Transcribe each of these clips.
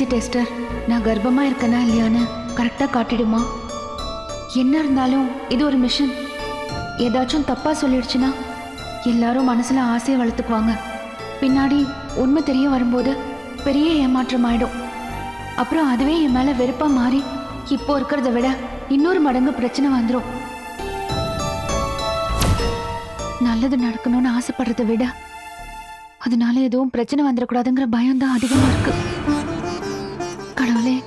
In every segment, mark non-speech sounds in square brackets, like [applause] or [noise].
Pregnancy tester நான் கர்ப்பமாக இருக்கேனா இல்லையான்னு கரெக்டாக காட்டிடுமா? என்ன இருந்தாலும் இது ஒரு மிஷன் ஏதாச்சும் தப்பாக சொல்லிடுச்சுன்னா எல்லாரும் மனசில் ஆசையை வளர்த்துக்குவாங்க. பின்னாடி உண்மை தெரிய வரும்போது பெரிய ஏமாற்றம் ஆயிடும். அப்புறம் அதுவே என் மேலே வெறுப்பாக மாறி இப்போ இருக்கிறத விட இன்னொரு மடங்கு பிரச்சனை வந்துடும் நல்லது நடக்கணும்னு ஆசைப்படுறத விட அதனால எதுவும் பிரச்சனை வந்துடக்கூடாதுங்கிற பயம் தான் அதிகமா இருக்கு. கடவுளே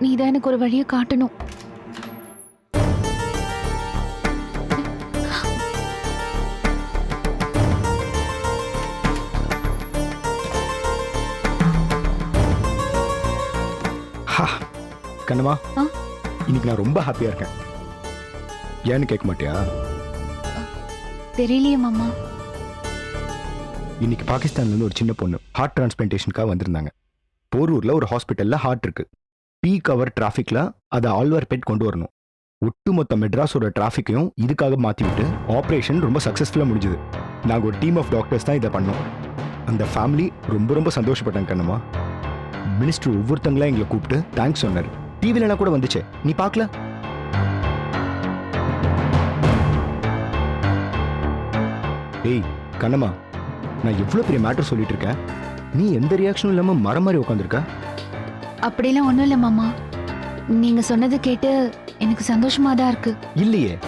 நீ தான் எனக்கு ஒரு வழியை காட்டணும். ஆ? இன்னைக்கு நான் ரொம்ப ஹாப்பியா இருக்கேன். ஏன்னு கேட்க மாட்டியா? தெரியலையே மாமா. இன்னைக்கு பாகிஸ்தான்ல இருந்து ஒரு சின்ன பொண்ணு ஹார்ட் டிரான்ஸ்பிளான்டேஷனுக்காக வந்திருந்தாங்க. போரூரில் ஒரு ஹாஸ்பிட்டலில் ஹார்ட் இருக்கு. பீக் அவர் டிராஃபிக்கில் அதை ஆல்வார்பேட் கொண்டு வரணும். ஒட்டுமொத்த மெட்ராஸோட டிராஃபிக்கையும் இதுக்காக மாற்றி விட்டு ஆப்ரேஷன் ரொம்ப சக்ஸஸ்ஃபுல்லாக முடிஞ்சுது. நாங்கள் ஒரு டீம் ஆஃப் டாக்டர்ஸ் தான் இதை பண்ணோம். அந்த ஃபேமிலி ரொம்ப ரொம்ப சந்தோஷப்பட்டாங்க கண்ணம்மா. மினிஸ்டர் ஒவ்வொருத்தங்களாம் எங்களை கூப்பிட்டு தேங்க்ஸ் சொன்னார். டிவிலலாம் கூட வந்துச்சே. நீ பார்க்கல? ஏய் கண்ணம்மா நான் எவ்வளோ பெரிய மேட்டர் சொல்லிட்டு இருக்கேன்? நீ எந்த ரியாக்ஷனும் இல்லாமல் மரம் மாதிரி உட்காந்துருக்க அப்படிலாம் ஒன்றும் இல்லை மாமா. நீங்க சொன்னது கேட்டு எனக்கு சந்தோஷமா தான் இருக்கு. இல்லையே.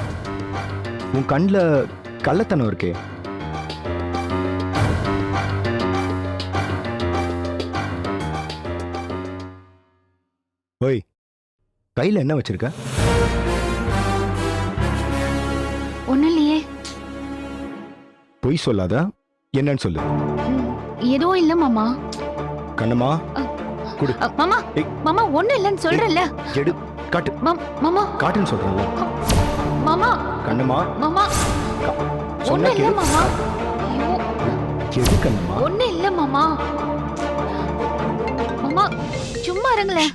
உன் கண்ணில் கள்ளத்தனம் இருக்கே. ஓய் கையில் என்ன வச்சிருக்க? ஒன்றும் இல்லையே. பொய் சொல்லாத. என்னன்னு சொல்லு. எதுவும் இல்லை மாமா. கண்ணம்மா கொடு. அ, மாமா. மாமா ஒன்றும் இல்லைன்னு சொல்றேன்ல. எடு காட்டு. மாம்- மாமா. காட்டுன்னு சொல்கிறேன்ல மாமா. கண்ணம்மா. மாமா. ஒன்றும் இல்லை. மாமா. எது கண்ணம்மா. ஒன்றும் இல்லை மாமா. மாமா சும்மா இருங்களேன்.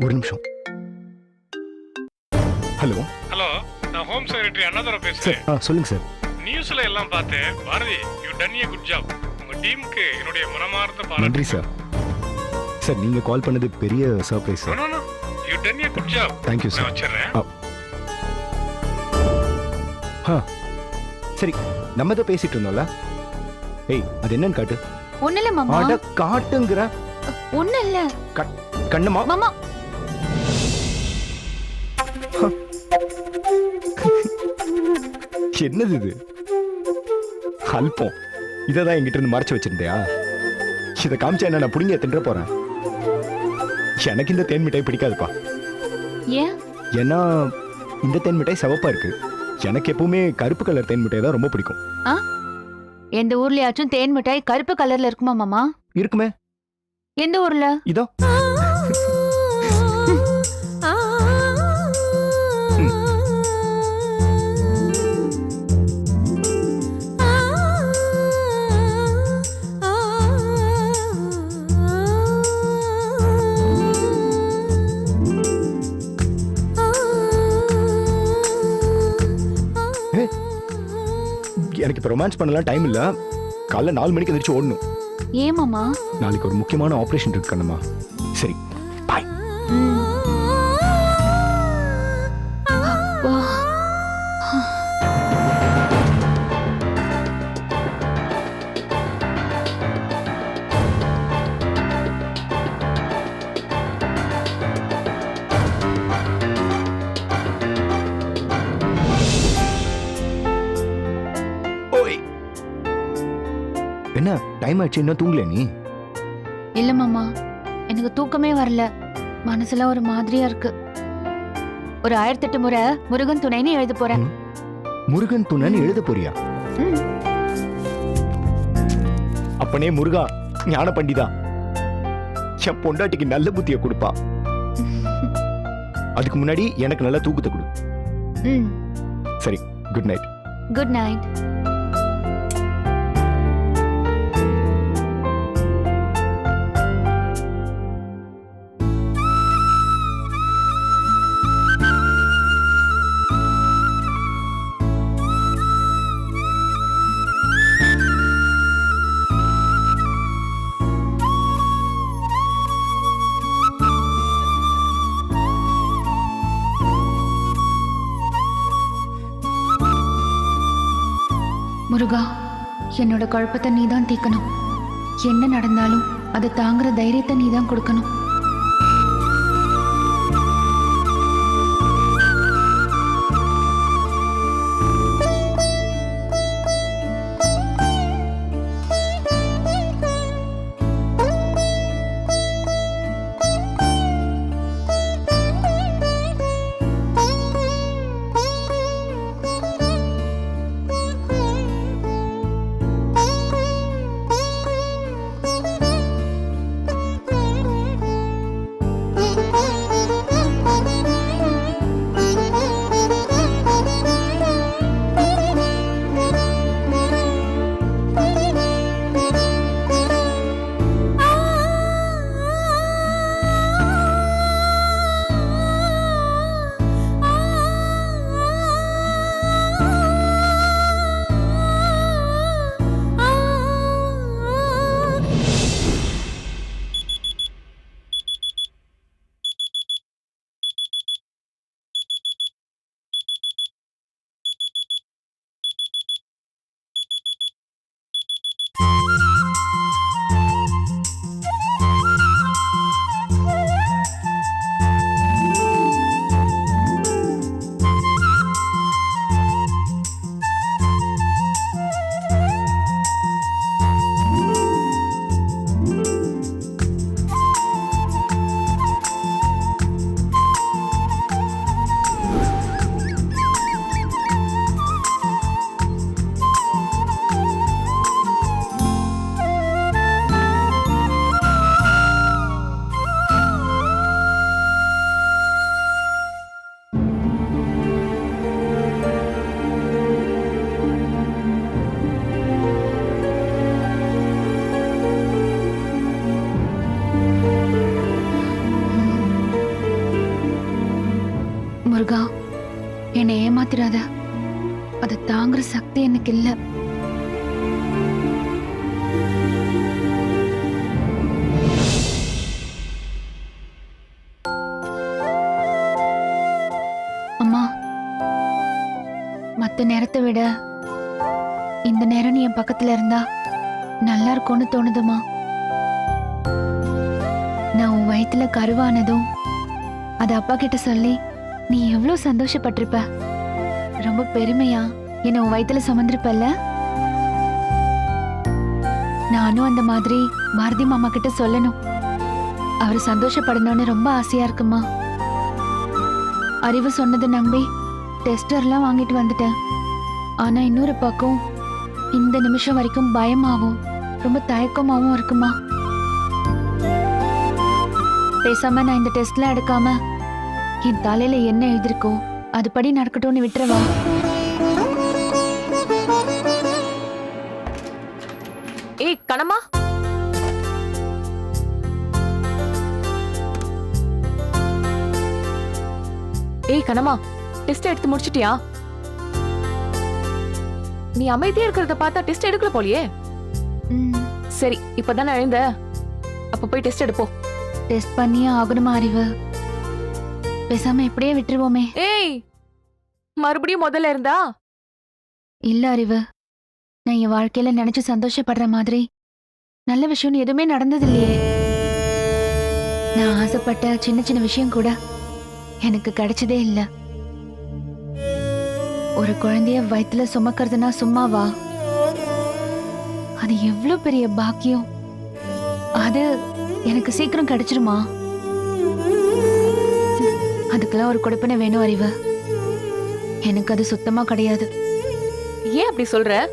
ஒரு நிமிஷம். ஹலோ. ஹலோ நான் ஹோம் செக்ரட்டரி அண்ணாதுரை சார் பேசுறேன். ஆ சொல்லுங்க சார். நியூஸ்ல எல்லாம் பார்த்தேன் Bharathi you done a good job உங்க டீமுக்கு என்னுடைய மனமார்ந்த பாராட்டு. நன்றி சார் சார் நீங்கள் கால் பண்ணது பெரிய surprise sir you done a good job thank you நான் சார் வச்சிடுறேன் சரி நம்ம தான் பேசிட்டு இருந்தோம்ல? ஏய் அது என்னன்னு காட்டு. ஒன்றும் இல்லை மாமா. அட காட்டுங்கிற. ஒன்றும் இல்லை. கண்ணம்மா மாமா. என்னது இது? அல்பம் இதை தான் என்கிட்ட இருந்து மறைச்சு வச்சிருந்தியா? இதை காமிச்சா என்ன நான் புடிங்க தின்ற போறேன்? எனக்கு இந்த தேன் மிட்டாய் பிடிக்காதுப்பா. ஏன்? ஏன்னா இந்த தேன் மிட்டாய் சிவப்பா இருக்கு. எனக்கு எப்பவுமே கருப்பு கலர் தேன் மிட்டாய் தான் ரொம்ப பிடிக்கும். எந்த ஊர்லயாச்சும் தேன் மிட்டாய் கருப்பு கலர்ல இருக்குமா மாமா? இருக்குமே. எந்த ஊர்ல? இதோ. எனக்கு இப்போ ரொமான்ஸ் பண்ணலாம் டைம் இல்ல. காலைல நாலு மணிக்கு எந்திரிச்சு ஓடணும். ஏன் மாமா? நாளைக்கு ஒரு முக்கியமான ஆபரேஷன் இருக்கு கண்ணம்மா. சரி டைம் ஆயிடுச்சு இன்னும் தூங்கல நீ? இல்ல மாமா எனக்கு தூக்கமே வரல. மனசுல ஒரு மாதிரியா இருக்கு. ஒரு ஆயிரத்தெட்டு முறை முருகன் துணைன்னு எழுத போறேன். முருகன் துணன்னு எழுத போறியா. அப்பனே முருகா ஞான பண்டிதா. என் பொண்டாட்டிக்கு நல்ல புத்தியை கொடுப்பா. அதுக்கு முன்னாடி எனக்கு நல்ல தூக்கத்தை கொடு. சரி குட் நைட் குட் நைட் என்னோட குழப்பத்தை நீ தான் தீர்க்கணும். என்ன நடந்தாலும் அதை தாங்குற தைரியத்தை நீ தான் கொடுக்கணும். ஏமாத்திராத அதை தாங்குற சக்தி எனக்கு இல்லை. அம்மா மத்த நேரத்தை விட இந்த நேரம் நீ என் பக்கத்துல இருந்தா நல்லா இருக்கும்னு தோணுதுமா நான் உன் வயித்துல கருவானதும் அது அப்பா கிட்ட சொல்லி நீ எவ்வளவு சந்தோஷப்பட்டிருப்ப. ரொம்ப பெருமையா? என்ன உன் வயிற்றுல சுமந்திருப்பல்ல? நானும் அந்த மாதிரி பாரதி மாமா கிட்ட சொல்லணும். அவர் சந்தோஷப்படணும்னு ரொம்ப ஆசையா இருக்குமா? அறிவு சொன்னது நம்பி டெஸ்டர்லாம் வாங்கிட்டு வந்துட்டேன். ஆனா இன்னொரு பக்கம் இந்த நிமிஷம் வரைக்கும் பயமாவும் ரொம்ப தயக்கமாவும் இருக்குமா? பேசாம நான் இந்த டெஸ்ட்லாம் எடுக்காம என் தலையில என்ன எழுதிருக்கோம் அதுபடி நடக்கட்டும்னு விட்டுறவா ஏய் கணமா ஏய் கணமா டெஸ்ட் எடுத்து முடிச்சிட்டியா? நீ அமைதியா இருக்கிறத பார்த்தா டெஸ்ட் எடுக்கல போலியே. சரி இப்பதானே எழுந்த. அப்ப போய் டெஸ்ட் எடுப்போம் டெஸ்ட் பண்ணியே ஆகணுமா அறிவு? பேசாம இப்படியே விட்டுருவோமே. ஏய் மறுபடியும் முதல்ல இருந்தா? இல்ல அறிவு. நான் என் வாழ்க்கையில நினைச்சு சந்தோஷப்படுற மாதிரி. நல்ல விஷயம்னு எதுவுமே நடந்தது இல்லையே நான் ஆசைப்பட்ட சின்ன சின்ன விஷயம் கூட எனக்கு கிடைச்சதே இல்ல. ஒரு குழந்தைய வயித்துல சுமக்கிறதுனா சும்மாவா? அது எவ்வளவு பெரிய பாக்கியம். அது எனக்கு சீக்கிரம் கிடைச்சிருமா? அதுக்கெல்லாம் ஒரு கொடுப்பனை வேணும் அறிவு. எனக்கு அது சுத்தமா கிடையாது. ஏன் அப்படி சொல்ற?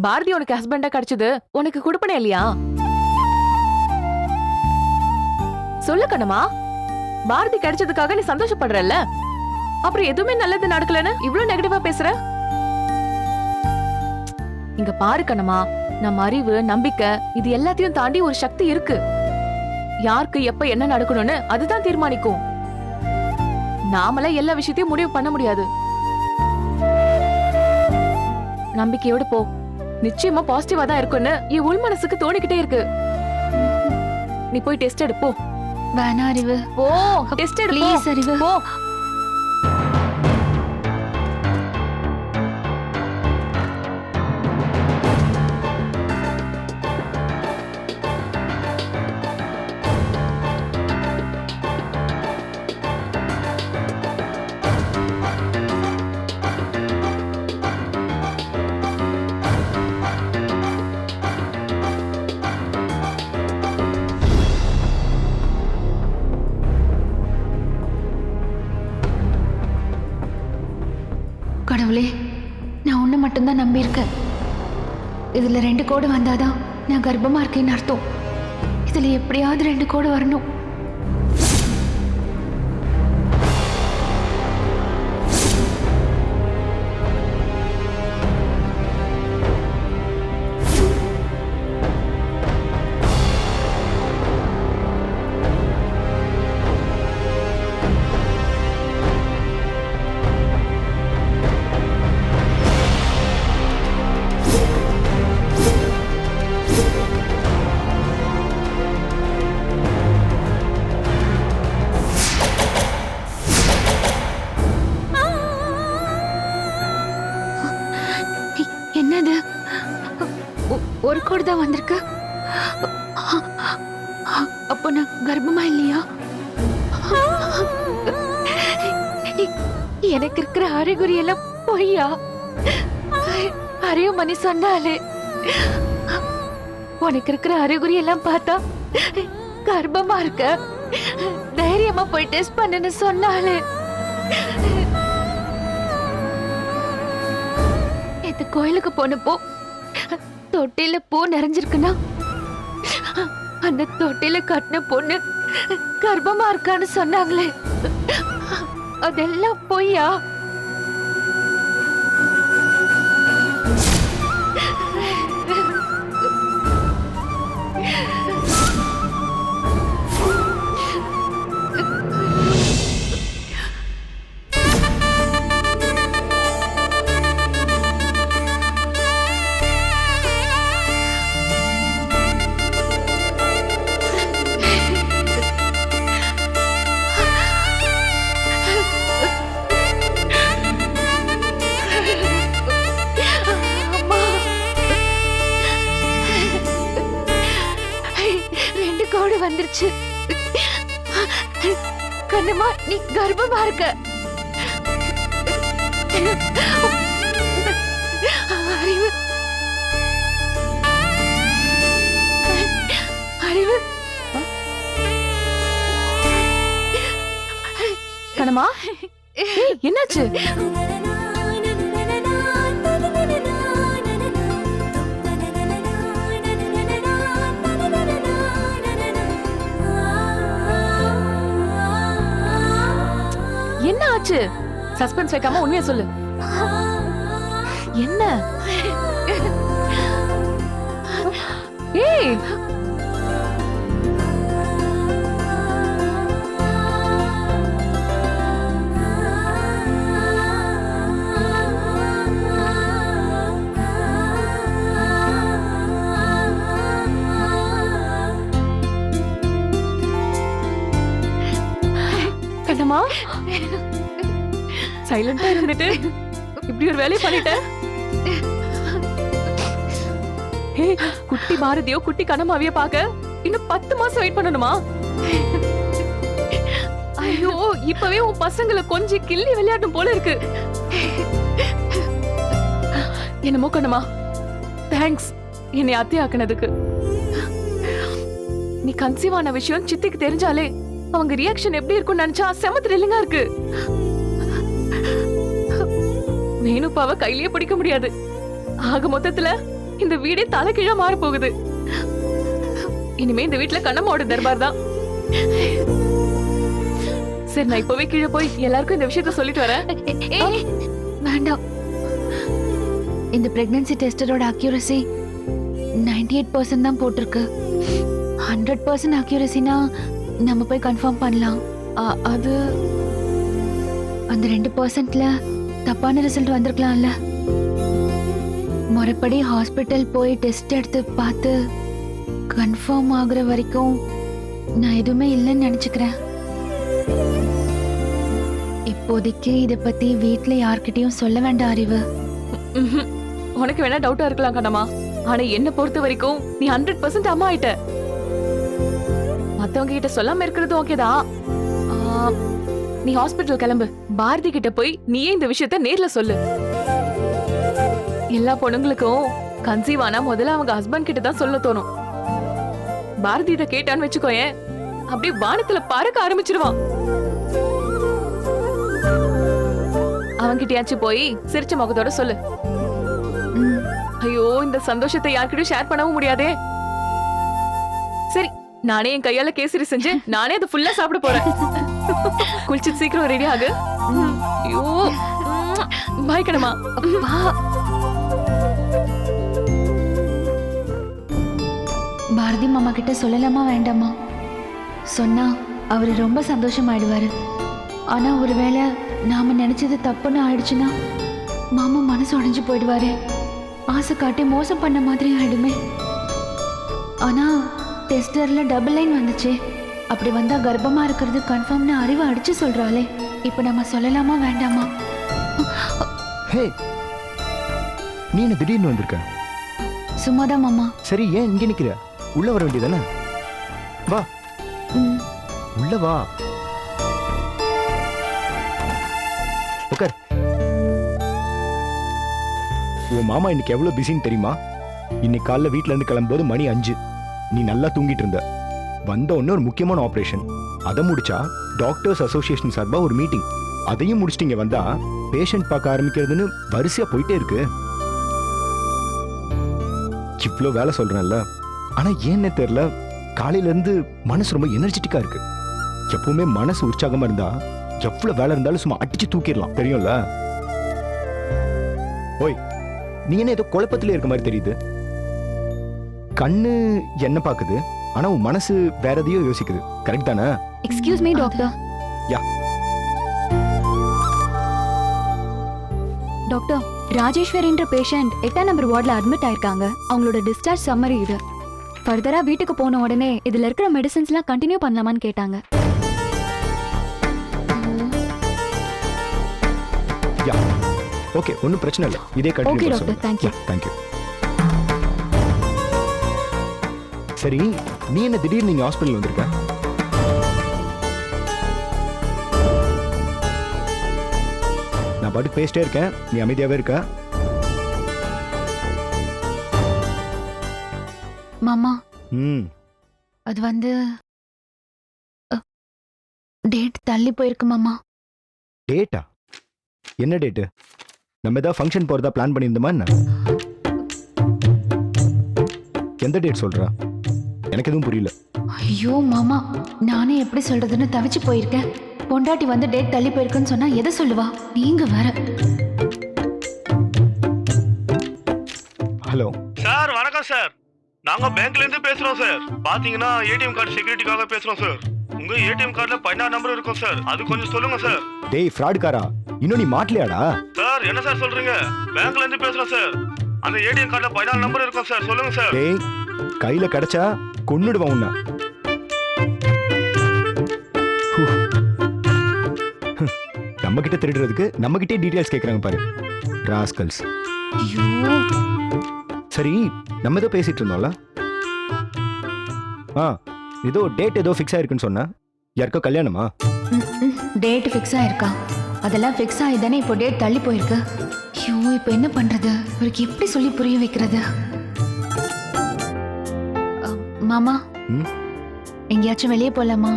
பாரதி உனக்கு ஹஸ்பண்டா கிடைச்சது உனக்கு கொடுப்பனே இல்லையா? சொல்லு கண்ணம்மா. பாரதி கிடைச்சதுக்காக நீ சந்தோஷப்படுறல்ல? அப்புறம் எதுவுமே நல்லது நடக்கலன்னு இவ்வளவு நெகட்டிவா பேசுற? இங்க பாரு கண்ணம்மா நம்ம அறிவு நம்பிக்கை இது எல்லாத்தையும் தாண்டி ஒரு சக்தி இருக்கு. யாருக்கு எப்ப என்ன நடக்கணும்னு அதுதான் தீர்மானிக்கும். நாமளே எல்லா விஷயத்தையும் முடிவு பண்ண முடியாது. நம்பிக்கையோட போ. நிச்சயமா பாசிட்டிவா தான் இருக்கும்னு என் உள் மனசுக்கு தோணிக்கிட்டே இருக்கு. நீ போய் டெஸ்ட் எடு போ வேணா அறிவு. போ. டெஸ்ட் எடு. ப்ளீஸ் அறிவு. போ. கோடு வந்தாதான் நான் கர்ப்பமாக இருக்கேன்னு அர்த்தம். இதில் எப்படியாவது ரெண்டு கோடு வரணும். தான் வந்திருக்கு. அப்போ நான் கர்ப்பமா இல்லையா? எனக்கு இருக்கிற அறிகுறி எல்லாம் பொய்யா? அறிவு மணி சொன்னாலே. உனக்கு இருக்கிற அறிகுறி எல்லாம் பார்த்தா கர்ப்பமா இருக்க. தைரியமா போய் டெஸ்ட் பண்ணுன்னு சொன்னாலே. நேத்து கோயிலுக்கு போனப்போ தொட்டில பூ நிறைஞ்சிருக்குன்னா அந்த தொட்டில கட்டின பொண்ணு கர்ப்பமா இருக்கான்னு சொன்னாங்களே. அதெல்லாம் பொய்யா? கணமா என்னாச்சு? என்ன ஆச்சு? சஸ்பென்ஸ் வைக்காம உண்மையை சொல்லு. என்ன? ஏய் சைலண்டா இருந்துட்டு இப்படி ஒரு வேலையை பண்ணிட்ட? ஏய், குட்டி பாரதியோ குட்டி கனமாவியோ பார்க்க இன்னும் பத்து மாசம் வெயிட் பண்ணணுமா? ஐயோ இப்பவே உன் பசங்களை கொஞ்சம் கிள்ளி விளையாடும் போல இருக்கு. என்னமோ கண்ணமா தேங்க்ஸ் என்னை அத்தியாக்குனதுக்கு. நீ கன்சீவ் ஆன விஷயம் சித்திக்கு தெரிஞ்சாலே அவங்க ரியாக்ஷன் எப்படி இருக்கும்னு நினைச்சா செம த்ரில்லிங்கா இருக்கு. வேணுப்பாவ கையிலேயே பிடிக்க முடியாது. ஆக மொத்தத்துல இந்த வீடே தலைகீழா மாற போகுது இனிமே இந்த வீட்டுல கண்ணம்மாவோட தர்பார் தான். சரி நான் இப்பவே கீழே போய் எல்லாருக்கும் இந்த விஷயத்த சொல்லிட்டு வரேன். வேண்டாம். இந்த பிரெக்னன்சி டெஸ்டரோட அக்யூரசி 98% எயிட் பர்சன்ட் தான் போட்டிருக்கு. ஹண்ட்ரட் பர்சன்ட் அக்யூரசினா நம்ம போய் கன்ஃபார்ம் பண்ணலாம். அது அந்த ரெண்டு பர்சன்ட்ல தப்பான ரிசல்ட் வந்திருக்கலாம்ல. முறைப்படி ஹாஸ்பிட்டல் போய் டெஸ்ட் எடுத்து பார்த்து கன்ஃபார்ம் ஆகுற வரைக்கும் நான் எதுவுமே இல்லைன்னு நினச்சிக்கிறேன். இப்போதைக்கு இதை பற்றி வீட்டில் யார்கிட்டையும் சொல்ல வேண்டாம் அறிவு. உனக்கு வேணா டவுட்டா இருக்கலாம் கண்ணம்மா. ஆனா என்ன பொறுத்த வரைக்கும் நீ ஹண்ட்ரட் பர்சன்ட் அம்மா ஆயிட்ட. மத்தவங்க கிட்ட சொல்லாம இருக்கிறது ஓகேதான் நீ ஹாஸ்பிட்டல் கிளம்பு. பாரதி கிட்ட போய் நீயே இந்த விஷயத்த நேர்ல சொல்லு. எல்லா பொண்ணுங்களுக்கும் கன்சீவ் ஆனா முதல்ல அவங்க ஹஸ்பண்ட் கிட்ட தான் சொல்ல தோணும். பாரதி இத கேட்டான்னு வச்சுக்கோயேன் அப்படியே வானத்துல பறக்க ஆரம்பிச்சிருவான். அவன்கிட்டயாச்சும் போய் சிரிச்ச முகத்தோட சொல்லு. ஐயோ இந்த சந்தோஷத்தை யார்கிட்டயும் ஷேர் பண்ணவும் முடியாதே. சரி நானே என் கையால கேசரி செஞ்சு நானே அதை ஃபுல்லா சாப்பிட போறேன். குளிச்சு சீக்கிரம் ரெடி ஆகு. ஐயோ. பாய் வா பாரதி மாமா கிட்ட சொல்லலாமா வேண்டாமா? சொன்னா அவர் ரொம்ப சந்தோஷமாயிடுவாரு. ஆனா ஒருவேளை நாம நினைச்சது தப்புன்னு ஆயிடுச்சுன்னா மாமா மனசு உடைஞ்சு போயிடுவாரு. ஆசை காட்டி மோசம் பண்ண மாதிரி ஆயிடுமே. ஆனா டெஸ்டர்ல டபுள் லைன் வந்துச்சு. அப்படி வந்தா கர்ப்பமா இருக்கிறது கன்ஃபார்ம்னு அறிவை அடிச்சு சொல்றாளே. இப்போ நம்ம சொல்லலாமா வேண்டாமா? ஹே நீ என்ன திடீர்னு வந்திருக்க? சும்மாதான் மாமா. சரி ஏன் இங்கே நிக்கிற? உள்ள வர வேண்டியதானே? வா. உள்ள வா. உட்கார் உன் மாமா இன்னைக்கு எவ்வளவு பிஸின்னு தெரியுமா? இன்னைக்கு காலைல வீட்ல இருந்து கிளம்பும்போது மணி அஞ்சு. நீ நல்லா தூங்கிட்டு இருந்த. வந்த உடனே ஒரு முக்கியமான ஆபரேஷன் அதை முடிச்சா டாக்டர்ஸ் அசோசியேஷன் சார்பா ஒரு மீட்டிங் அதையும் முடிச்சிட்டீங்க வந்தா பேஷண்ட் பார்க்க ஆரம்பிக்கிறதுன்னு வரிசையா போயிட்டே இருக்கு. இவ்வளோ வேலை சொல்றேன்ல. ஆனா ஏன்னு தெரியல காலையில இருந்து மனசு ரொம்ப எனர்ஜெட்டிக்கா இருக்கு. எப்பவுமே மனசு உற்சாகமா இருந்தா எவ்வளவு வேலை இருந்தாலும் சும்மா அடிச்சு தூக்கிடலாம். தெரியும்ல? ஓய் நீ என்ன ஏதோ குழப்பத்திலே இருக்க மாதிரி தெரியுது. கண்ணு என்ன பாக்குது ஆனா உன் மனசு வேற எதையோ யோசிக்குது. கரெக்ட் தானே? எக்ஸ்கியூஸ் மீ டாக்டர் யா. டாக்டர் ராஜேஸ்வரின்ற பேஷண்ட் எட்டாம் நம்பர் வார்டில் அட்மிட் ஆயிருக்காங்க. அவங்களோட டிஸ்சார்ஜ் சம்மரி இது. ஃபர்தரா வீட்டுக்கு போன உடனே இதுல இருக்கிற மெடிசன்ஸ்லாம் கண்டினியூ பண்ணலாமான்னு கேட்டாங்க. யா. ஓகே ஒன்றும் பிரச்சனை இல்லை. இதே continue doctor. Thank you. Thank you சரி நீ என்ன திடீர்னு நீங்க ஹாஸ்பிட்டல் வந்திருக்க? நான் பாட்டுக்கு பேசிட்டே இருக்கேன். நீ அமைதியாவே இருக்க. மாமா. ம். அது வந்து டேட் தள்ளி போயிருக்கு மாமா. டேட்டா என்ன டேட்டு நம்ம ஏதாவது ஃபங்க்ஷன் போறதா பிளான் பண்ணியிருந்தோமா என்ன? எந்த டேட் சொல்ற? எனக்கு எதுவும் புரியல. ஐயோ மாமா நானே எப்படி சொல்றதுன்னு தவிச்சு போயிருக்கேன். பொண்டாட்டி வந்து டேட் தள்ளி போயிருக்குன்னு சொன்னா எதை சொல்லுவா? நீங்க வேற. ஹலோ. சார் வணக்கம் சார். நாங்க பேங்க்ல இருந்து பேசுறோம் சார். பாத்தீங்கன்னா ஏடிஎம் கார்டு செக்யூரிட்டிக்காக பேசுறோம் சார். உங்க ஏடிஎம் கார்டுல பதினாறு நம்பர் இருக்கும் சார். அது கொஞ்சம் சொல்லுங்க சார். டேய் ஃப்ராடுக்காரா? இன்னும் நீ மாட்டலையாடா? சார் என்ன சார் சொல்றீங்க? பேங்க்ல இருந்து பேசுறோம் சார். அந்த ஏடிஎம் கார்டுல பதினாறு நம்பர் இருக்கும் சார். சொல்லுங்க சார். டேய் கையில கிடைச்சா கொன்னுடுவான் உன்னை. நம்ம கிட்ட திருடுறதுக்கு நம்ம கிட்டே டீடைல்ஸ் கேக்குறாங்க பாரு. ராஸ்கல்ஸ். சரி நம்ம ஏதோ பேசிட்டு இருந்தோம்ல? ஆ ஏதோ டேட் ஏதோ ஃபிக்ஸ் ஆயிருக்குன்னு சொன்ன. யாருக்கோ கல்யாணமா? டேட் ஃபிக்ஸ் ஆயிருக்கா? அதெல்லாம் ஃபிக்ஸ் ஆகி தானே இப்போ டேட் தள்ளி போயிருக்கு. ஐயோ இப்போ என்ன பண்றது? இவருக்கு எப்படி சொல்லி புரிய வைக்கிறது? மாமா. ம்? எங்கேயாச்சும் வெளியே போலாமா?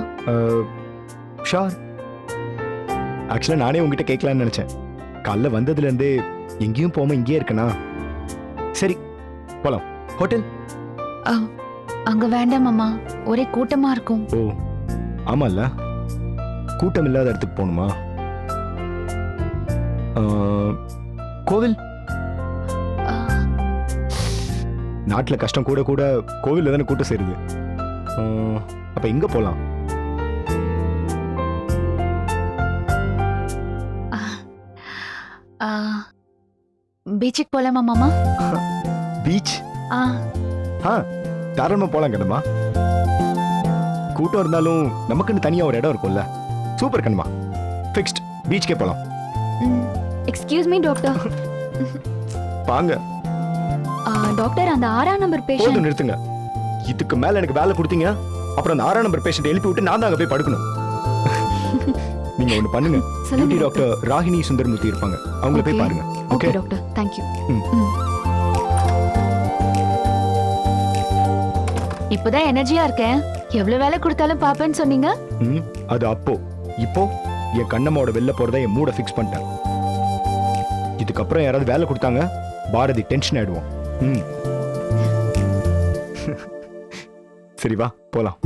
ஷார். ஆக்சுவலாக நானே உங்ககிட்ட கேட்கலான்னு நினச்சேன். காலைல வந்ததுலேருந்தே எங்கேயும் போகாம இங்கேயே இருக்கனா? சரி போலாம். ஹோட்டல்? அ, அங்க வேண்டாம் மாமா. ஒரே கூட்டமா இருக்கும். ஓ ஆமால்ல. கூட்டம் இல்லாத இடத்துக்கு போகணுமா? ஆ, கோவில்? நாட்டில் கஷ்டம் கூட கூட கோவிலில் தானே கூட்டம் சேருது. அப்ப எங்க போலாம். அ, பீச்சுக்கு போலாமா மாமா? [laughs] பீச் ஆ. ஆ தாராளமா போலாம் கண்ணம்மா. கூட்டம் இருந்தாலும் நமக்குன்னு தனியா ஒரு இடம் இருக்கும்ல. சூப்பர் கண்ணம்மா. ஃபிக்ஸ்ட் பீச்சுக்கே போலாம். ம், எக்ஸ்கியூஸ் மீ டாக்டர் வாங்க டாக்டர் அந்த ஆறாம் நம்பர் போதும் பேஷண்ட் நிறுத்துங்க. இதுக்கு மேல எனக்கு வேலை கொடுத்தீங்க அப்புறம் அந்த ஆறாம் நம்பர் பேஷண்ட் எழுப்பி விட்டு நான் தான் அங்க போய் படுக்கணும். [laughs] நீங்க ஒண்ணு பண்ணுங்க. பியூட்டி சொல்லுங்க டாக்டர். ராகினி சுந்தர்மூர்த்தி இருப்பாங்க. அவங்கள போய். பாருங்க. Okay okay doctor. தேங்க்யூ இப்பதான் எனர்ஜியா இருக்கேன். எவ்வளவு வேலை கொடுத்தாலும் பாப்பேன்னு சொன்னீங்க? ம் அது அப்போ. இப்போ என் கண்ணம்மாவோட வெளில போறத என் மூட ஃபிக்ஸ் பண்ணிட்டேன். இதுக்கப்புறம் யாராவது வேலை கொடுத்தாங்க பாரதி டென்ஷன் ஆயிடுவோம். ம். சரி வா போலாம்.